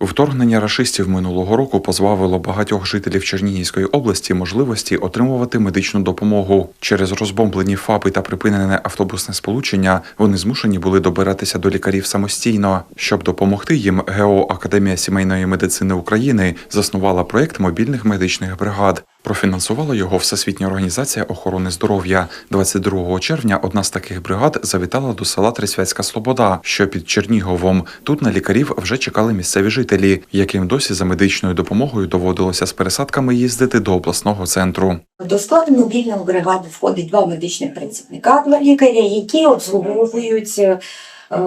Вторгнення рашистів минулого року позбавило багатьох жителів Чернігівської області можливості отримувати медичну допомогу. Через розбомблені ФАПи та припинене автобусне сполучення вони змушені були добиратися до лікарів самостійно. Щоб допомогти їм, ГЕО Академія сімейної медицини України заснувала проєкт мобільних медичних бригад. Профінансувала його Всесвітня організація охорони здоров'я. 22 червня одна з таких бригад завітала до села Трисвятська Слобода, що під Черніговом. Тут на лікарів вже чекали місцеві жителі, яким досі за медичною допомогою доводилося з пересадками їздити до обласного центру. До складу мобільної бригади входить два медичних працівника, два лікаря, які обслуговують е,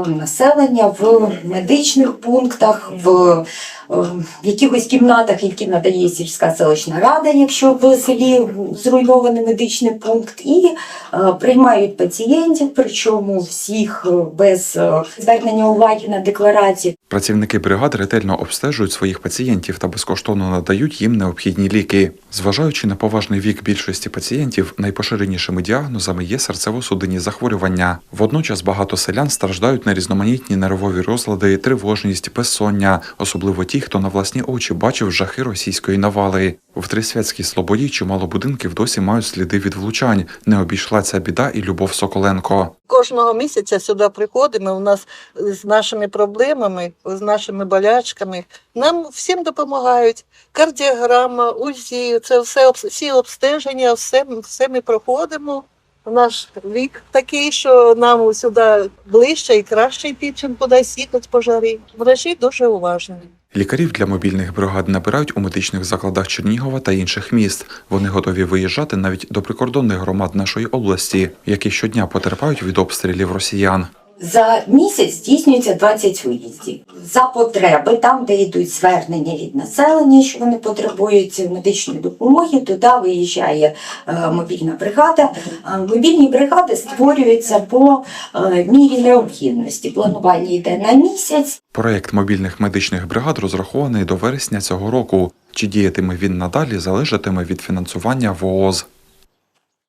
населення в медичних пунктах, в в якихось кімнатах, які надає сільська селищна рада, якщо в селі зруйнований медичний пункт, і е, приймають пацієнтів, причому всіх е, без е, звернення уваги на декларації. Працівники бригад ретельно обстежують своїх пацієнтів та безкоштовно надають їм необхідні ліки. Зважаючи на поважний вік більшості пацієнтів, найпоширенішими діагнозами є серцево-судинні захворювання. Водночас багато селян страждають на різноманітні нервові розлади, тривожність, безсоння, особливо ті, хто на власні очі бачив жахи російської навали. В Трисвятській Слободі чимало будинків досі мають сліди від влучань. Не обійшла ця біда і Любов Соколенко. Кожного місяця сюди приходимо. У нас з нашими проблемами, з нашими болячками. Нам всім допомагають. Кардіограма, УЗІ, це все всі обстеження, все, все ми проходимо. Наш вік такий, що нам сюди ближче і краще чим кудись їхати пожарі. Врачі дуже уважні. Лікарів для мобільних бригад набирають у медичних закладах Чернігова та інших міст. Вони готові виїжджати навіть до прикордонних громад нашої області, які щодня потерпають від обстрілів росіян. За місяць здійснюється 20 виїздів. За потреби, там, де йдуть звернення від населення, що вони потребують медичної допомоги, туди виїжджає е, мобільна бригада. Мобільні бригади створюються по е, мірі необхідності. Планування йде на місяць. Проєкт мобільних медичних бригад розрахований до вересня цього року. Чи діятиме він надалі, залежатиме від фінансування ВООЗ.